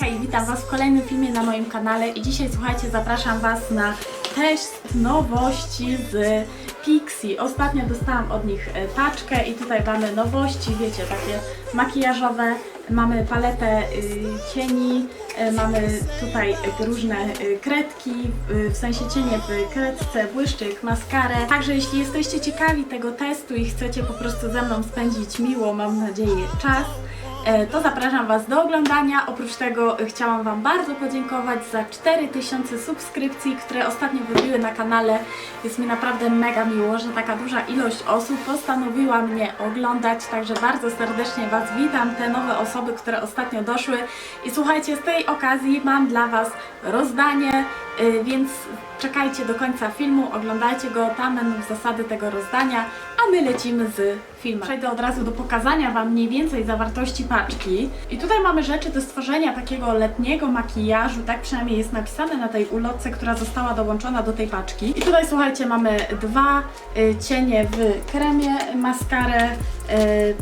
Hej, witam Was w kolejnym filmie na moim kanale i dzisiaj słuchajcie, zapraszam Was na test nowości z Pixie. Ostatnio dostałam od nich e, paczkę i tutaj mamy nowości, wiecie, takie makijażowe. Mamy paletę y, cieni, y, mamy tutaj różne kredki, w sensie cienie w kredce, błyszczyk, maskarę. Także jeśli jesteście ciekawi tego testu i chcecie po prostu ze mną spędzić miło, mam nadzieję, czas, E, to zapraszam Was do oglądania. Oprócz tego e, chciałam Wam bardzo podziękować za 4000 subskrypcji, które ostatnio wybiły na kanale. Jest mi naprawdę mega miło, że taka duża ilość osób postanowiła mnie oglądać, także bardzo serdecznie Was witam, te nowe osoby, które ostatnio doszły. I słuchajcie, z tej okazji mam dla Was rozdanie, y, więc czekajcie do końca filmu, oglądajcie go, tam będą zasady tego rozdania, a my lecimy z filmem. Przejdę od razu do pokazania Wam mniej więcej zawartości paczki. I tutaj mamy rzeczy do stworzenia takiego letniego makijażu, tak przynajmniej jest napisane na tej ulotce, która została dołączona do tej paczki. I tutaj słuchajcie, mamy dwa y, cienie w kremie, maskarę, y,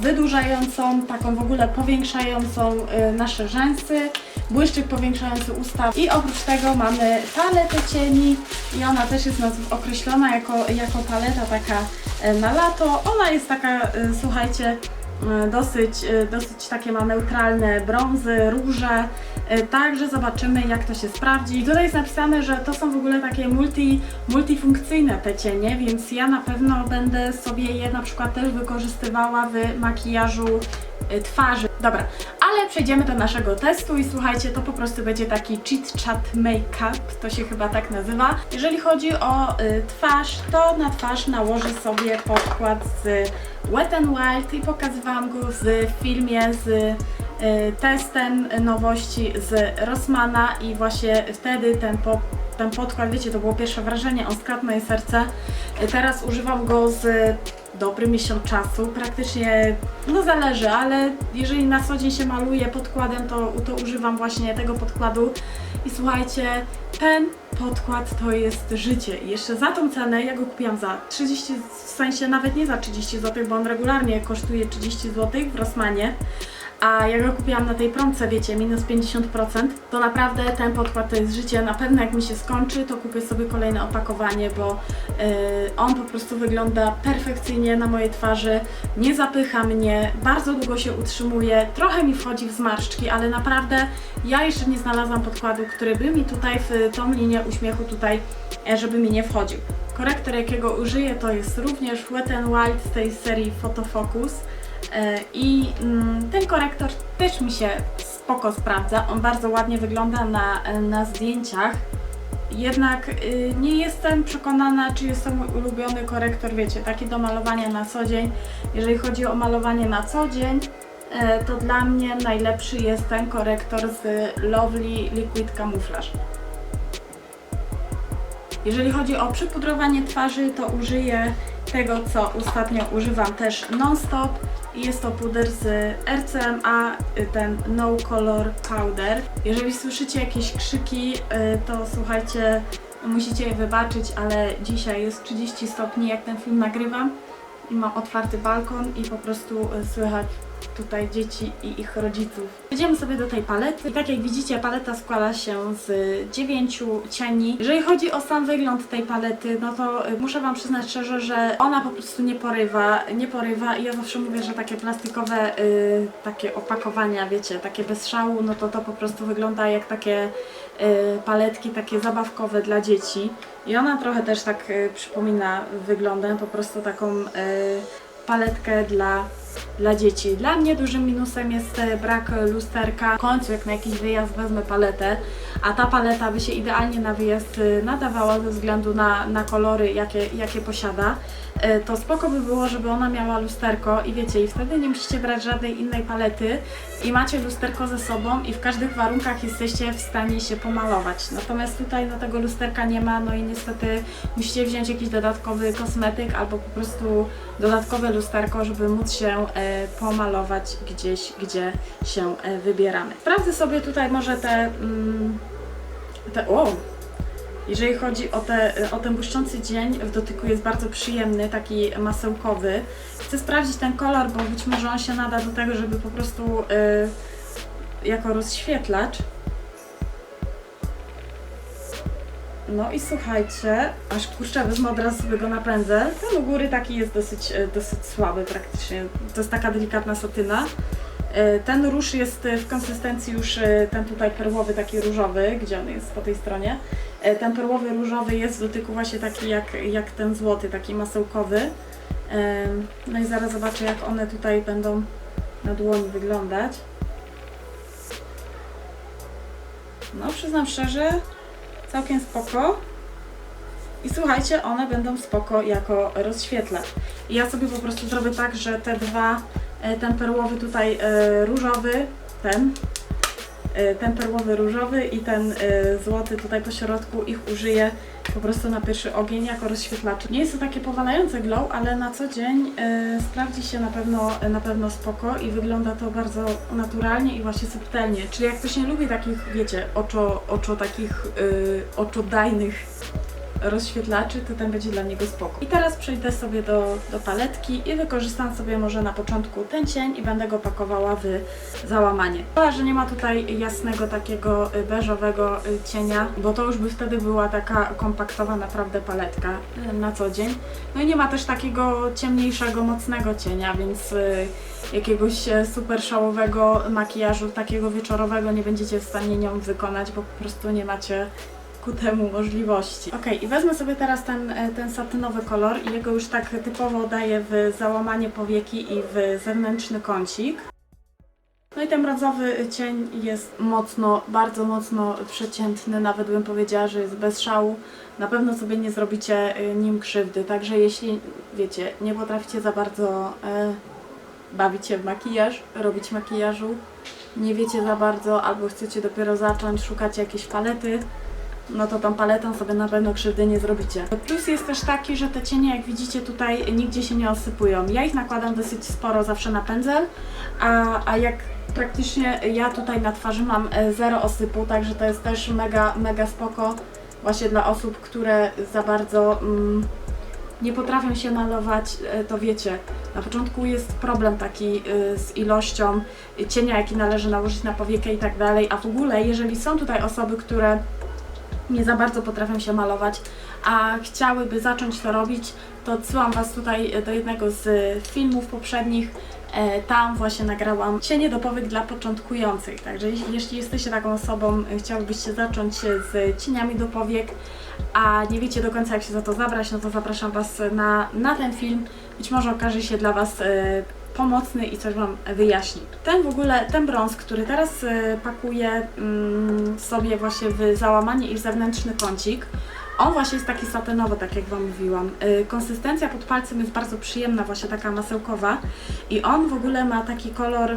wydłużającą, taką w ogóle powiększającą y, nasze rzęsy, błyszczyk powiększający usta i oprócz tego mamy paletę cieni i ona też jest naz- określona jako, jako paleta taka na lato. Ona jest taka, słuchajcie, dosyć, dosyć takie ma neutralne brązy, róże, także zobaczymy jak to się sprawdzi. I tutaj jest napisane, że to są w ogóle takie multi, multifunkcyjne te cienie, więc ja na pewno będę sobie je na przykład też wykorzystywała w makijażu y, twarzy. Dobra, ale przejdziemy do naszego testu i słuchajcie, to po prostu będzie taki chit chat make-up, to się chyba tak nazywa. Jeżeli chodzi o y, twarz, to na twarz nałożę sobie podkład z Wet n Wild i pokazywałam go w filmie z testem nowości z Rossmana i właśnie wtedy ten, po, ten podkład, wiecie, to było pierwsze wrażenie, on skradł moje serce. Y, Teraz używam go z dobry miesiąc czasu, praktycznie, no zależy, ale jeżeli na co dzień się maluję podkładem, to, to używam właśnie tego podkładu. I słuchajcie, ten podkład to jest życie. I jeszcze za tą cenę, ja go kupiłam za 30, w sensie nawet nie za 30 zł, bo on regularnie kosztuje 30 zł w Rossmanie, a ja go kupiłam na tej promce, wiecie, minus 50%, to naprawdę ten podkład to jest życie. Na pewno jak mi się skończy, to kupię sobie kolejne opakowanie, bo yy, on po prostu wygląda perfekcyjnie na mojej twarzy, nie zapycha mnie, bardzo długo się utrzymuje, trochę mi wchodzi w zmarszczki, ale naprawdę ja jeszcze nie znalazłam podkładu, który by mi tutaj w tą linię uśmiechu tutaj, e, żeby mi nie wchodził. Korektor jakiego użyję to jest również Wet n Wild z tej serii Photofocus. E, I mm, ten korektor też mi się spoko sprawdza. On bardzo ładnie wygląda na, na zdjęciach. Jednak y, nie jestem przekonana, czy jest to mój ulubiony korektor, wiecie, taki do malowania na co dzień. Jeżeli chodzi o malowanie na co dzień, e, to dla mnie najlepszy jest ten korektor z Lovely Liquid Camouflage. Jeżeli chodzi o przypudrowanie twarzy, to użyję tego, co ostatnio używam też non-stop. Jest to puder z RCMA, y, ten No Color Powder. Jeżeli słyszycie jakieś krzyki, y, to słuchajcie, musicie je wybaczyć, ale dzisiaj jest 30 stopni, jak ten film nagrywam. I mam otwarty balkon i po prostu y, słychać tutaj dzieci i ich rodziców. Przejdziemy sobie do tej palety. I tak jak widzicie, paleta składa się z dziewięciu cieni. Jeżeli chodzi o sam wygląd tej palety, no to y, muszę Wam przyznać szczerze, że ona po prostu nie porywa, nie porywa i ja zawsze mówię, że takie plastikowe y, takie opakowania, wiecie, takie bez szału, no to to po prostu wygląda jak takie y, paletki takie zabawkowe dla dzieci. I ona trochę też tak y, przypomina wyglądem, po prostu taką y, paletkę dla, dla dzieci. Dla mnie dużym minusem jest e, brak lusterka. W końcu jak na jakiś wyjazd wezmę paletę, a ta paleta by się idealnie na wyjazd y, nadawała ze względu na, na kolory, jakie, jakie posiada, to spoko by było, żeby ona miała lusterko i wiecie, i wtedy nie musicie brać żadnej innej palety i macie lusterko ze sobą i w każdych warunkach jesteście w stanie się pomalować. Natomiast tutaj no, tego lusterka nie ma, no i niestety musicie wziąć jakiś dodatkowy kosmetyk albo po prostu dodatkowe lusterko, żeby móc się e, pomalować gdzieś, gdzie się e, wybieramy. Sprawdzę sobie tutaj może te, mm, te jeżeli chodzi o, te, o ten błyszczący dzień, w dotyku jest bardzo przyjemny, taki masełkowy. Chcę sprawdzić ten kolor, bo być może on się nada do tego, żeby po prostu y, jako rozświetlacz. No i słuchajcie, aż kurczę, wezmę od razu sobie go na pędzel. Ten u góry taki jest dosyć, e, dosyć słaby praktycznie. To jest taka delikatna satyna. E, Ten róż jest e, w konsystencji już e, ten tutaj perłowy, taki różowy, gdzie on jest po tej stronie. Ten perłowy różowy jest w dotyku właśnie taki jak, jak ten złoty, taki masełkowy. No i zaraz zobaczę jak one tutaj będą na dłoni wyglądać. No przyznam szczerze, całkiem spoko. I słuchajcie, one będą spoko jako rozświetlacz. I ja sobie po prostu zrobię tak, że te dwa, ten perłowy tutaj e, różowy, ten, e, ten perłowy różowy i ten e, złoty tutaj po środku, ich użyję po prostu na pierwszy ogień jako rozświetlacz. Nie jest to takie powalające glow, ale na co dzień e, sprawdzi się na pewno, na pewno spoko i wygląda to bardzo naturalnie i właśnie subtelnie. Czyli jak ktoś nie lubi takich, wiecie, oczo, oczo takich oczodajnych rozświetlaczy, to ten będzie dla niego spoko. I teraz przejdę sobie do, do paletki i wykorzystam sobie może na początku ten cień i będę go pakowała w załamanie. Szkoda, że nie ma tutaj jasnego takiego y, beżowego y, cienia, bo to już by wtedy była taka kompaktowa naprawdę paletka y, na co dzień. No i nie ma też takiego ciemniejszego, mocnego cienia, więc jakiegoś e, super szałowego makijażu, takiego wieczorowego nie będziecie w stanie nią wykonać, bo po prostu nie macie ku temu możliwości. Ok, i wezmę sobie teraz ten, e, ten satynowy kolor i jego już tak typowo daję w załamanie powieki i w zewnętrzny kącik. No i ten brązowy cień jest mocno, bardzo mocno przeciętny, nawet bym powiedziała, że jest bez szału. Na pewno sobie nie zrobicie y, nim krzywdy, także jeśli, wiecie, nie potraficie za bardzo e, bawić się w makijaż, robić makijażu, nie wiecie za bardzo albo chcecie dopiero zacząć, szukacie jakiejś palety, no to tą paletą sobie na pewno krzywdy nie zrobicie. Plus jest też taki, że te cienie, jak widzicie tutaj, nigdzie się nie osypują. Ja ich nakładam dosyć sporo zawsze na pędzel, a, a jak praktycznie ja tutaj na twarzy mam e, zero osypu, także to jest też mega, mega spoko właśnie dla osób, które za bardzo mm, nie potrafią się malować, e, to wiecie, na początku jest problem taki y, z ilością cienia, jaki należy nałożyć na powiekę i tak dalej, a w ogóle jeżeli są tutaj osoby, które nie za bardzo potrafią się malować, a chciałyby zacząć to robić, to odsyłam Was tutaj do jednego z filmów poprzednich. E, Tam właśnie nagrałam cienie do powiek dla początkujących. Także jeśli, jesteście taką osobą, e, chciałybyście zacząć z cieniami do powiek, a nie wiecie do końca jak się za to zabrać, no to zapraszam Was na, na ten film. Być może okaże się dla Was e, pomocny i coś Wam wyjaśni. Ten w ogóle, ten brąz, który teraz e, pakuję mm, sobie właśnie w załamanie i w zewnętrzny kącik, on właśnie jest taki satynowy, tak jak Wam mówiłam. Y, Konsystencja pod palcem jest bardzo przyjemna, właśnie taka masełkowa i on w ogóle ma taki kolor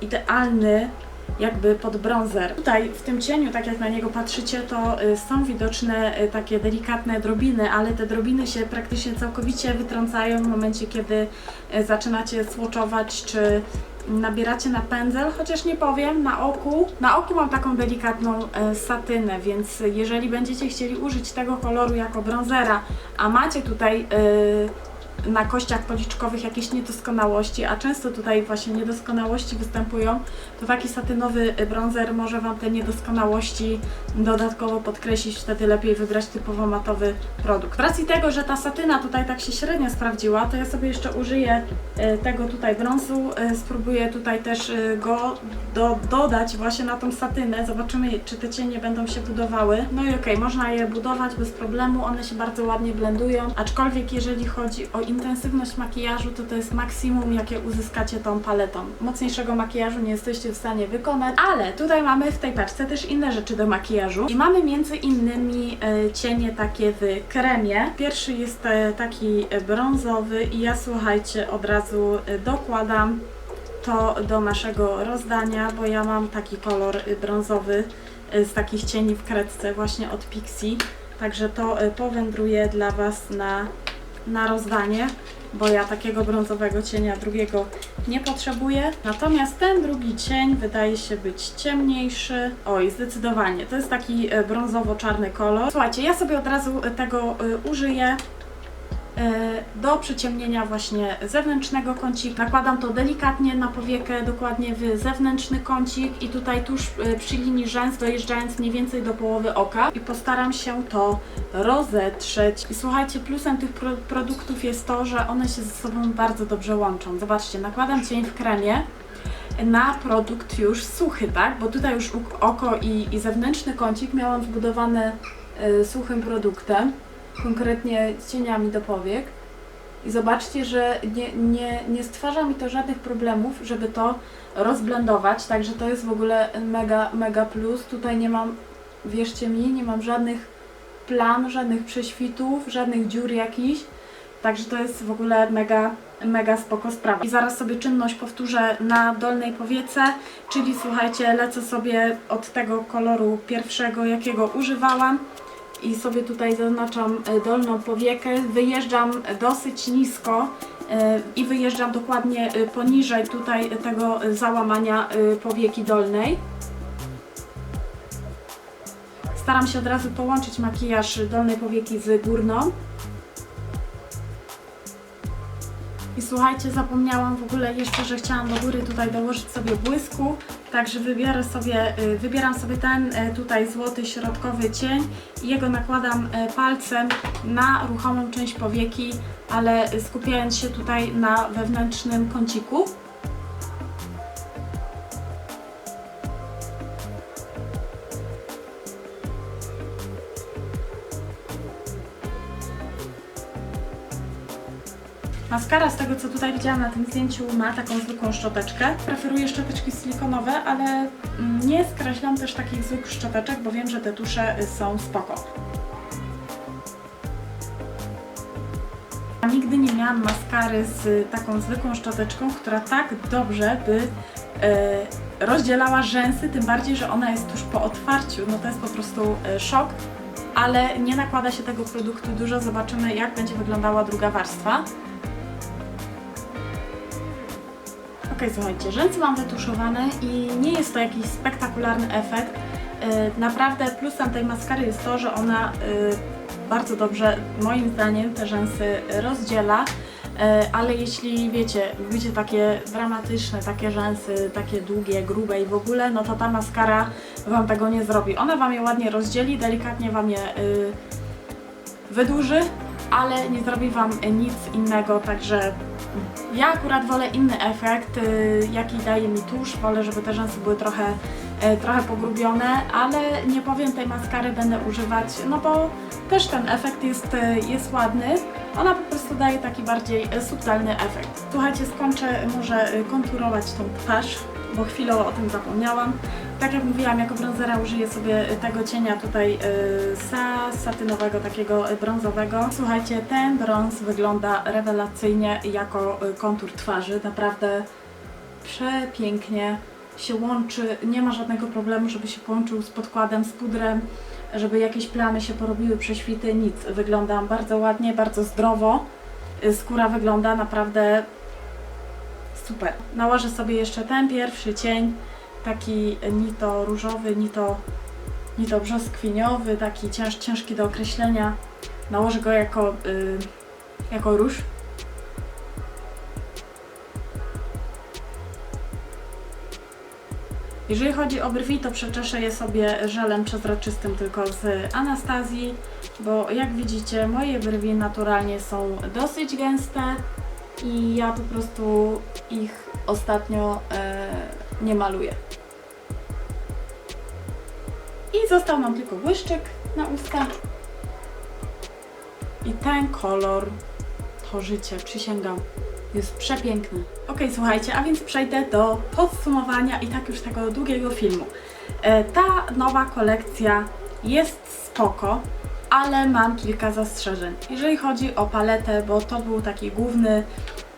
idealny, jakby pod bronzer. Tutaj w tym cieniu, tak jak na niego patrzycie, to y, są widoczne y, takie delikatne drobiny, ale te drobiny się praktycznie całkowicie wytrącają w momencie, kiedy y, zaczynacie swatchować, czy nabieracie na pędzel, chociaż nie powiem, na oku. Na oku mam taką delikatną satynę, więc jeżeli będziecie chcieli użyć tego koloru jako bronzera, a macie tutaj na kościach policzkowych jakieś niedoskonałości, a często tutaj właśnie niedoskonałości występują, to taki satynowy bronzer może Wam te niedoskonałości dodatkowo podkreślić, wtedy lepiej wybrać typowo matowy produkt. Z racji tego, że ta satyna tutaj tak się średnio sprawdziła, to ja sobie jeszcze użyję e, tego tutaj brązu, e, spróbuję tutaj też e, go do, dodać właśnie na tą satynę, zobaczymy czy te cienie będą się budowały. No i okej, można je budować bez problemu, one się bardzo ładnie blendują, aczkolwiek jeżeli chodzi o intensywność makijażu, to to jest maksimum jakie uzyskacie tą paletą. Mocniejszego makijażu nie jesteście w stanie wykonać, ale tutaj mamy w tej paczce też inne rzeczy do makijażu i mamy między innymi e, cienie takie w kremie. Pierwszy jest e, taki brązowy i ja słuchajcie od razu e, dokładam to do naszego rozdania, bo ja mam taki kolor brązowy z takich cieni w kredce właśnie od Pixie. Także to powędruje dla Was na, na rozdanie, bo ja takiego brązowego cienia drugiego nie potrzebuję. Natomiast ten drugi cień wydaje się być ciemniejszy. Oj, zdecydowanie. To jest taki y, brązowo-czarny kolor. Słuchajcie, ja sobie od razu y, tego y, użyję. E, do przyciemnienia właśnie zewnętrznego kącika. Nakładam to delikatnie na powiekę, dokładnie w zewnętrzny kącik i tutaj tuż e, przy linii rzęs, dojeżdżając mniej więcej do połowy oka i postaram się to rozetrzeć. I słuchajcie, plusem tych pro produktów jest to, że one się ze sobą bardzo dobrze łączą. Zobaczcie, nakładam cień w kremie, na produkt już suchy, tak? Bo tutaj już oko i, i zewnętrzny kącik miałam zbudowane y, suchym produktem, konkretnie cieniami do powiek. I zobaczcie, że nie, nie, nie stwarza mi to żadnych problemów, żeby to rozblendować, także to jest w ogóle mega, mega plus. Tutaj nie mam, wierzcie mi, nie mam żadnych plam, żadnych prześwitów, żadnych dziur jakichś. Także to jest w ogóle mega, mega spoko sprawa. I zaraz sobie czynność powtórzę na dolnej powiece, czyli słuchajcie, lecę sobie od tego koloru pierwszego, jakiego używałam i sobie tutaj zaznaczam e, dolną powiekę, wyjeżdżam dosyć nisko e, i wyjeżdżam dokładnie e, poniżej tutaj tego załamania powieki dolnej. Staram się od razu połączyć makijaż dolnej powieki z górną. I słuchajcie, zapomniałam w ogóle jeszcze, że chciałam do góry tutaj dołożyć sobie błysku, także sobie, y, wybieram sobie ten y, tutaj złoty środkowy cień i jego nakładam y, palcem na ruchomą część powieki, ale skupiając się tutaj na wewnętrznym kąciku. Maskara z tego co tutaj widziałam na tym zdjęciu ma taką zwykłą szczoteczkę. Preferuję szczoteczki silikonowe, ale mm, nie skreślam też takich zwykłych szczoteczek, bo wiem, że te tusze y, są spoko. Nigdy nie miałam maskary z taką zwykłą szczoteczką, która tak dobrze by e, rozdzielała rzęsy, tym bardziej, że ona jest tuż po otwarciu. No to jest po prostu szok, ale nie nakłada się tego produktu dużo. Zobaczymy, jak będzie wyglądała druga warstwa. Ok, słuchajcie, rzęsy mam wytuszowane i nie jest to jakiś spektakularny efekt. Yy, Naprawdę plusem tej maskary jest to, że ona yy, bardzo dobrze, moim zdaniem, te rzęsy rozdziela. Yy, Ale jeśli wiecie, lubicie takie dramatyczne, takie rzęsy, takie długie, grube i w ogóle, no to ta maskara Wam tego nie zrobi. Ona Wam je ładnie rozdzieli, delikatnie Wam je wydłuży, ale nie zrobi Wam nic innego, także ja akurat wolę inny efekt, y, jaki daje mi tusz. Wolę, żeby te rzęsy były trochę, y, trochę pogrubione, ale nie powiem tej maskary będę używać, no bo też ten efekt jest, y, jest ładny. Ona po prostu daje taki bardziej y, subtelny efekt. Słuchajcie, skończę może konturować tą twarz, bo chwilę o tym zapomniałam. Tak jak mówiłam, jako bronzera użyję sobie tego cienia tutaj y, sa, satynowego, takiego y, brązowego. Słuchajcie, ten brąz wygląda rewelacyjnie jako y, kontur twarzy. Naprawdę przepięknie się łączy. Nie ma żadnego problemu, żeby się połączył z podkładem, z pudrem, żeby jakieś plamy się porobiły, prześwity, nic. Wygląda bardzo ładnie, bardzo zdrowo. Skóra wygląda naprawdę super. Nałożę sobie jeszcze ten pierwszy cień, taki ni to różowy, ni to, ni to brzoskwiniowy, taki cięż, ciężki do określenia. Nałożę go jako, y, jako róż. Jeżeli chodzi o brwi, to przeczeszę je sobie żelem przezroczystym tylko z Anastazji, bo jak widzicie, moje brwi naturalnie są dosyć gęste i ja po prostu ich ostatnio e, nie maluję. I został nam tylko błyszczyk na usta. I ten kolor to życie, przysięgam. Jest przepiękny. Ok, słuchajcie, a więc przejdę do podsumowania i tak już tego długiego filmu. E, ta nowa kolekcja jest spoko, ale mam kilka zastrzeżeń. Jeżeli chodzi o paletę, bo to był taki główny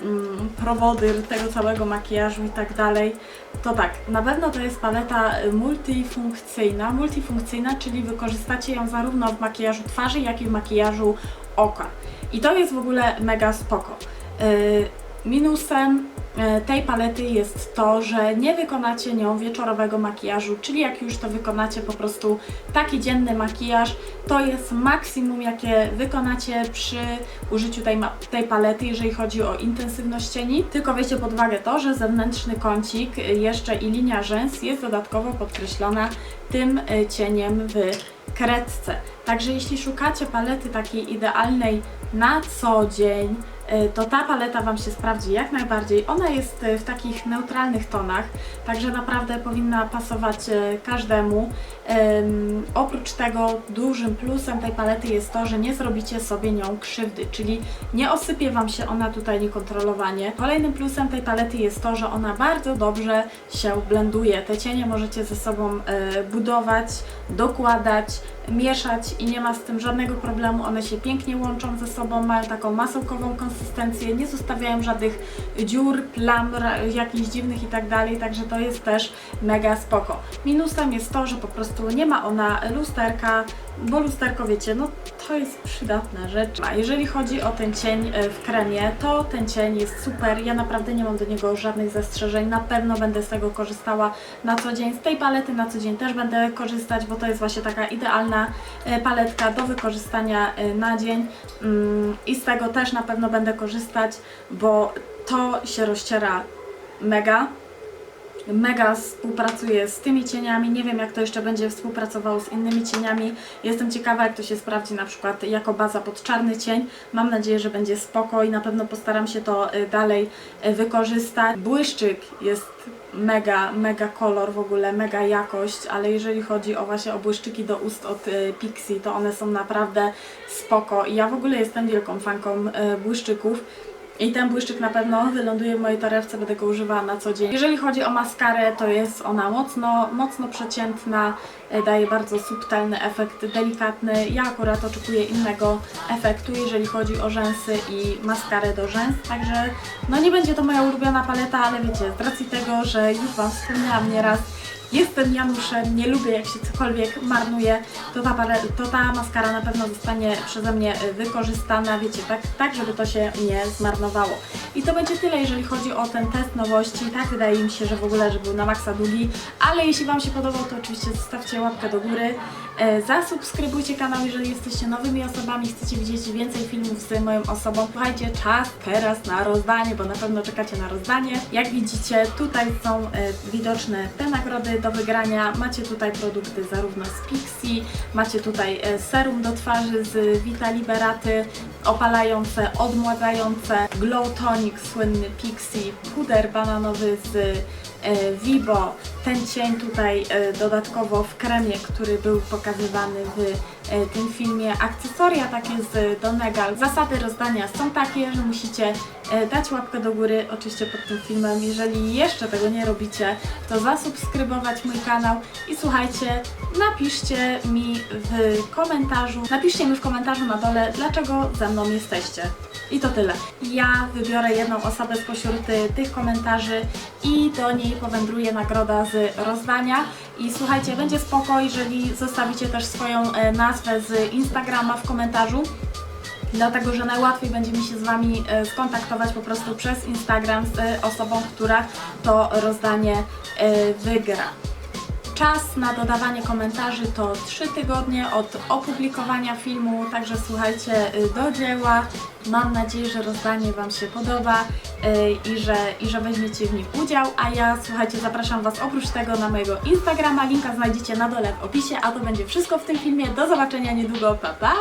mm, prowodyr tego całego makijażu i tak dalej, to tak, na pewno to jest paleta y, multifunkcyjna. Multifunkcyjna, czyli wykorzystacie ją zarówno w makijażu twarzy, jak i w makijażu oka. I to jest w ogóle mega spoko. Y, Minusem e, tej palety jest to, że nie wykonacie nią wieczorowego makijażu, czyli jak już to wykonacie po prostu taki dzienny makijaż, to jest maksimum jakie wykonacie przy użyciu tej, tej palety, jeżeli chodzi o intensywność cieni. Tylko weźcie pod uwagę to, że zewnętrzny kącik y, jeszcze i linia rzęs jest dodatkowo podkreślona tym y, cieniem w kredce. Także jeśli szukacie palety takiej idealnej na co dzień, to ta paleta Wam się sprawdzi jak najbardziej. Ona jest y, w takich neutralnych tonach, także naprawdę powinna pasować y, każdemu. Oprócz tego dużym plusem tej palety jest to, że nie zrobicie sobie nią krzywdy, czyli nie osypie Wam się ona tutaj niekontrolowanie. Kolejnym plusem tej palety jest to, że ona bardzo dobrze się blenduje. Te cienie możecie ze sobą e, budować, dokładać, mieszać i nie ma z tym żadnego problemu. One się pięknie łączą ze sobą, mają taką masełkową konsystencję, nie zostawiają żadnych dziur, plam jakichś dziwnych i tak także to jest też mega spoko. Minusem jest to, że po prostu nie ma ona lusterka, bo lusterko wiecie, no to jest przydatna rzecz. A jeżeli chodzi o ten cień e, w kremie, to ten cień jest super. Ja naprawdę nie mam do niego żadnych zastrzeżeń. Na pewno będę z tego korzystała na co dzień. Z tej palety na co dzień też będę korzystać, bo to jest właśnie taka idealna e, paletka do wykorzystania e, na dzień. Mm, I z tego też na pewno będę korzystać, bo to się rozciera mega mega współpracuje z tymi cieniami. Nie wiem, jak to jeszcze będzie współpracowało z innymi cieniami. Jestem ciekawa, jak to się sprawdzi na przykład jako baza pod czarny cień. Mam nadzieję, że będzie spoko i na pewno postaram się to y, dalej y, wykorzystać. Błyszczyk jest mega, mega kolor w ogóle, mega jakość, ale jeżeli chodzi o właśnie o błyszczyki do ust od y, Pixie, to one są naprawdę spoko i ja w ogóle jestem wielką fanką błyszczyków. I ten błyszczyk na pewno wyląduje w mojej torebce, będę go używała na co dzień. Jeżeli chodzi o maskarę, to jest ona mocno, mocno przeciętna, e, daje bardzo subtelny efekt, delikatny. Ja akurat oczekuję innego efektu, jeżeli chodzi o rzęsy i maskarę do rzęs, także no nie będzie to moja ulubiona paleta, ale wiecie, z racji tego, że już Wam wspomniałam nieraz, Jestem Januszem, nie lubię jak się cokolwiek marnuje, to ta, to ta maskara na pewno zostanie przeze mnie y, wykorzystana, wiecie, tak, tak żeby to się nie zmarnowało. I to będzie tyle, jeżeli chodzi o ten test nowości. Tak wydaje mi się, że w ogóle, że był na maksa długi, ale jeśli Wam się podobał, to oczywiście zostawcie łapkę do góry. E, Zasubskrybujcie kanał, jeżeli jesteście nowymi osobami, chcecie widzieć więcej filmów z moją osobą. Słuchajcie, czas teraz na rozdanie, bo na pewno czekacie na rozdanie. Jak widzicie, tutaj są e, widoczne te nagrody do wygrania. Macie tutaj produkty zarówno z Pixie, macie tutaj e, serum do twarzy z Vita Liberaty, opalające, odmładzające, Glow Tonic słynny Pixie, puder bananowy z Vibo, ten cień tutaj e, dodatkowo w kremie, który był pokazywany w e, tym filmie, akcesoria takie z Donegal. Zasady rozdania są takie, że musicie e, dać łapkę do góry oczywiście pod tym filmem. Jeżeli jeszcze tego nie robicie, to zasubskrybować mój kanał i słuchajcie, napiszcie mi w komentarzu, napiszcie mi w komentarzu na dole, dlaczego ze mną jesteście. I to tyle. Ja wybiorę jedną osobę spośród tych komentarzy i do niej powędruje nagroda z rozdania. I słuchajcie, będzie spoko, jeżeli zostawicie też swoją e, nazwę z Instagrama w komentarzu. Dlatego, że najłatwiej będzie mi się z Wami e, skontaktować po prostu przez Instagram z osobą, która to rozdanie e, wygra. Czas na dodawanie komentarzy to 3 tygodnie od opublikowania filmu, także słuchajcie y, do dzieła. Mam nadzieję, że rozdanie Wam się podoba y, i że, i że weźmiecie w nim udział. A ja słuchajcie, zapraszam Was oprócz tego na mojego Instagrama. Linka znajdziecie na dole w opisie, a to będzie wszystko w tym filmie. Do zobaczenia niedługo. Pa pa!